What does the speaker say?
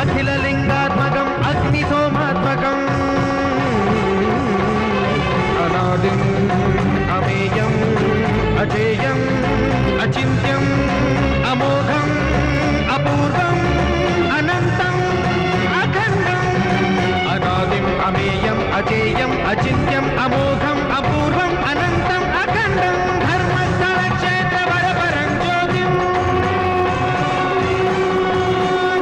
అఖిలలింగాత్మకం అగ్ని సోమాత్మకం అనాదిం అమేయం అజేయం అచింత్యం అమోఘం అపూర్వం అనంతం అఖండం. అనాదిం అమేయం అజేయం అచింత్యం అమో